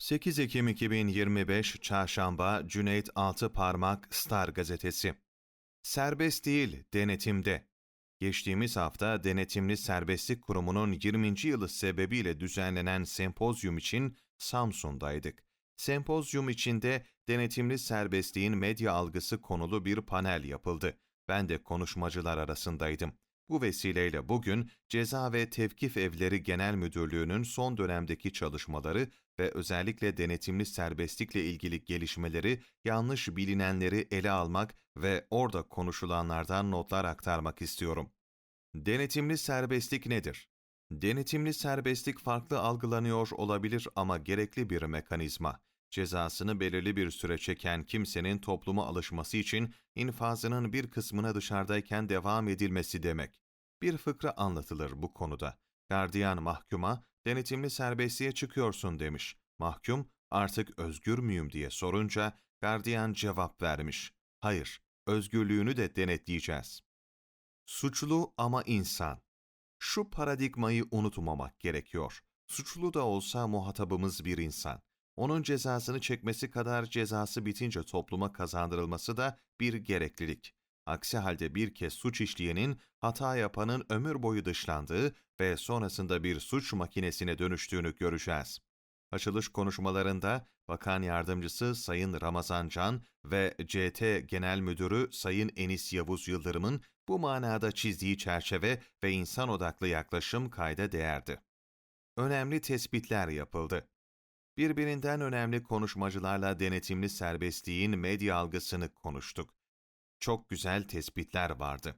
8 Ekim 2025 Çarşamba Cüneyt Altıparmak Star Gazetesi Serbest değil, denetimde. Geçtiğimiz hafta Denetimli Serbestlik Kurumu'nun 20. yılı sebebiyle düzenlenen sempozyum için Samsun'daydık. Sempozyum içinde denetimli serbestliğin medya algısı konulu bir panel yapıldı. Ben de konuşmacılar arasındaydım. Bu vesileyle bugün Ceza ve Tevkif Evleri Genel Müdürlüğü'nün son dönemdeki çalışmaları ve özellikle denetimli serbestlikle ilgili gelişmeleri, yanlış bilinenleri ele almak ve orada konuşulanlardan notlar aktarmak istiyorum. Denetimli serbestlik nedir? Denetimli serbestlik farklı algılanıyor olabilir ama gerekli bir mekanizma. Cezasını belirli bir süre çeken kimsenin topluma alışması için infazının bir kısmına dışarıdayken devam edilmesi demek. Bir fıkra anlatılır bu konuda. Gardiyan mahkuma, denetimli serbestliğe çıkıyorsun demiş. Mahkum, artık özgür müyüm diye sorunca, gardiyan cevap vermiş. Hayır, özgürlüğünü de denetleyeceğiz. Suçlu ama insan. Şu paradigmayı unutmamak gerekiyor. Suçlu da olsa muhatabımız bir insan. Onun cezasını çekmesi kadar cezası bitince topluma kazandırılması da bir gereklilik. Aksi halde bir kez suç işleyenin, hata yapanın ömür boyu dışlandığı ve sonrasında bir suç makinesine dönüştüğünü göreceğiz. Açılış konuşmalarında Bakan Yardımcısı Sayın Ramazan Can ve CT Genel Müdürü Sayın Enis Yavuz Yıldırım'ın bu manada çizdiği çerçeve ve insan odaklı yaklaşım kayda değerdi. Önemli tespitler yapıldı. Birbirinden önemli konuşmacılarla denetimli serbestliğin medya algısını konuştuk. Çok güzel tespitler vardı.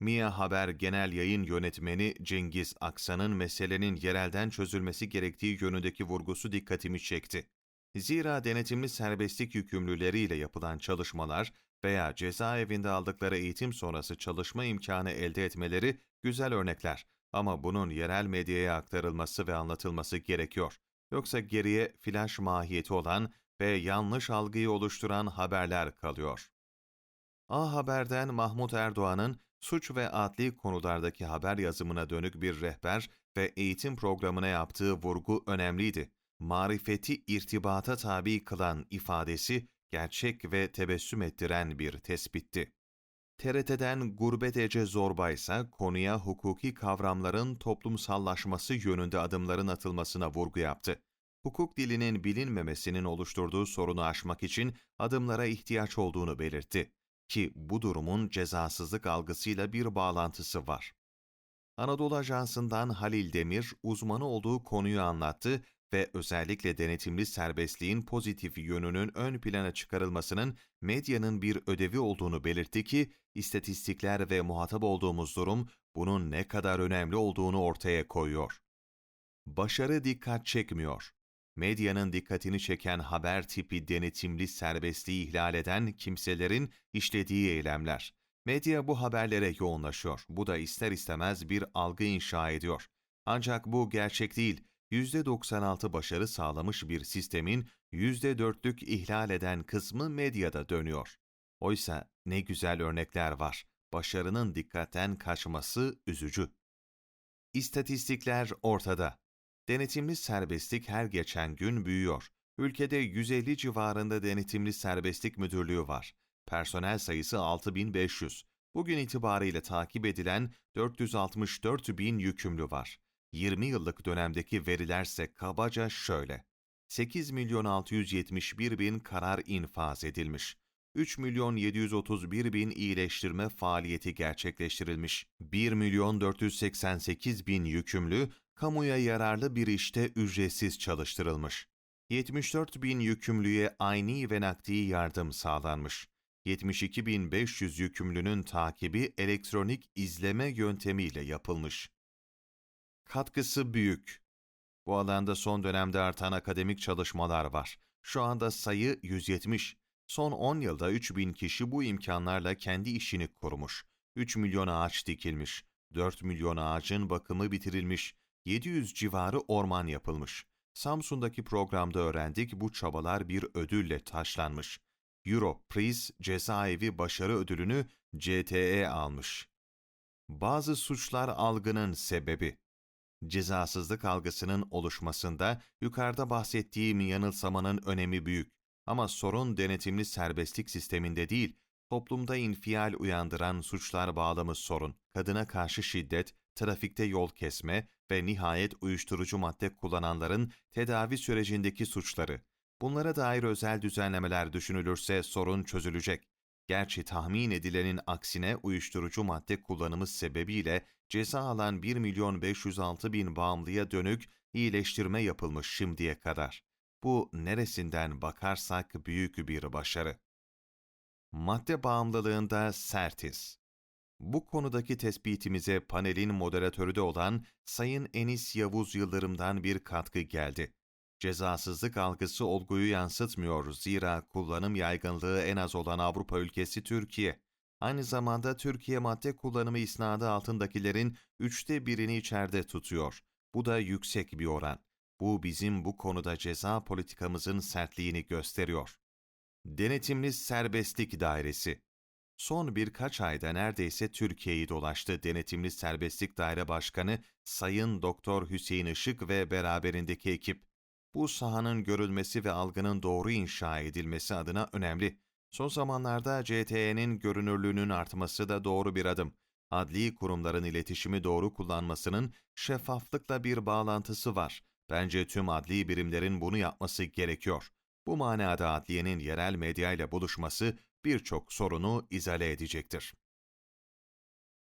Mia Haber Genel Yayın Yönetmeni Cengiz Aksan'ın meselenin yerelden çözülmesi gerektiği yönündeki vurgusu dikkatimi çekti. Zira denetimli serbestlik yükümlüleriyle yapılan çalışmalar veya cezaevinde aldıkları eğitim sonrası çalışma imkanı elde etmeleri güzel örnekler ama bunun yerel medyaya aktarılması ve anlatılması gerekiyor. Yoksa geriye flash mahiyeti olan ve yanlış algıyı oluşturan haberler kalıyor. A Haber'den Mahmut Erdoğan'ın suç ve adli konulardaki haber yazımına dönük bir rehber ve eğitim programına yaptığı vurgu önemliydi. Marifeti irtibata tabi kılan ifadesi gerçek ve tebessüm ettiren bir tespitti. TRT'den Gurbet Ece Zorba ise konuya hukuki kavramların toplumsallaşması yönünde adımların atılmasına vurgu yaptı. Hukuk dilinin bilinmemesinin oluşturduğu sorunu aşmak için adımlara ihtiyaç olduğunu belirtti ki bu durumun cezasızlık algısıyla bir bağlantısı var. Anadolu Ajansı'ndan Halil Demir uzmanı olduğu konuyu anlattı ve özellikle denetimli serbestliğin pozitif yönünün ön plana çıkarılmasının medyanın bir ödevi olduğunu belirtti ki, istatistikler ve muhatap olduğumuz durum bunun ne kadar önemli olduğunu ortaya koyuyor. Başarı dikkat çekmiyor. Medyanın dikkatini çeken haber tipi denetimli serbestliği ihlal eden kimselerin işlediği eylemler. Medya bu haberlere yoğunlaşıyor. Bu da ister istemez bir algı inşa ediyor. Ancak bu gerçek değil. %96 başarı sağlamış bir sistemin %4'lük ihlal eden kısmı medyada dönüyor. Oysa ne güzel örnekler var. Başarının dikkatten kaçması üzücü. İstatistikler ortada. Denetimli serbestlik her geçen gün büyüyor. Ülkede 150 civarında denetimli serbestlik müdürlüğü var. Personel sayısı 6500. Bugün itibariyle takip edilen 464 bin yükümlü var. 20 yıllık dönemdeki verilerse kabaca şöyle. 8 milyon 671 bin karar infaz edilmiş. 3 milyon 731 bin iyileştirme faaliyeti gerçekleştirilmiş. 1 milyon 488 bin yükümlü kamuya yararlı bir işte ücretsiz çalıştırılmış. 74 bin yükümlüye aynı ve nakdi yardım sağlanmış. 72.500 yükümlünün takibi elektronik izleme yöntemiyle yapılmış. Katkısı büyük. Bu alanda son dönemde artan akademik çalışmalar var. Şu anda sayı 170. Son 10 yılda 3000 kişi bu imkanlarla kendi işini kurmuş. 3 milyon ağaç dikilmiş. 4 milyon ağacın bakımı bitirilmiş. 700 civarı orman yapılmış. Samsun'daki programda öğrendik bu çabalar bir ödülle taşlanmış. Europriz cezaevi başarı ödülünü CTE almış. Bazı suçlar algının sebebi. Cezasızlık algısının oluşmasında yukarıda bahsettiğim yanılsamanın önemi büyük. Ama sorun denetimli serbestlik sisteminde değil, toplumda infial uyandıran suçlar bağlamı sorun. Kadına karşı şiddet, trafikte yol kesme ve nihayet uyuşturucu madde kullananların tedavi sürecindeki suçları. Bunlara dair özel düzenlemeler düşünülürse sorun çözülecek. Gerçi tahmin edilenin aksine uyuşturucu madde kullanımı sebebiyle ceza alan 1 milyon 506 bin bağımlıya dönük iyileştirme yapılmış şimdiye kadar. Bu neresinden bakarsak büyük bir başarı. Madde bağımlılığında sertiz. Bu konudaki tespitimize panelin moderatörü de olan Sayın Enis Yavuz Yıldırım'dan bir katkı geldi. Cezasızlık algısı olguyu yansıtmıyor zira kullanım yaygınlığı en az olan Avrupa ülkesi Türkiye. Aynı zamanda Türkiye madde kullanımı isnadı altındakilerin üçte birini içeride tutuyor. Bu da yüksek bir oran. Bu bizim bu konuda ceza politikamızın sertliğini gösteriyor. Denetimli Serbestlik Dairesi Son birkaç ayda neredeyse Türkiye'yi dolaştı Denetimli Serbestlik Daire Başkanı Sayın Doktor Hüseyin Işık ve beraberindeki ekip. Bu sahanın görülmesi ve algının doğru inşa edilmesi adına önemli. Son zamanlarda CTE'nin görünürlüğünün artması da doğru bir adım. Adli kurumların iletişimi doğru kullanmasının şeffaflıkla bir bağlantısı var. Bence tüm adli birimlerin bunu yapması gerekiyor. Bu manada adliyenin yerel medyayla buluşması birçok sorunu izale edecektir.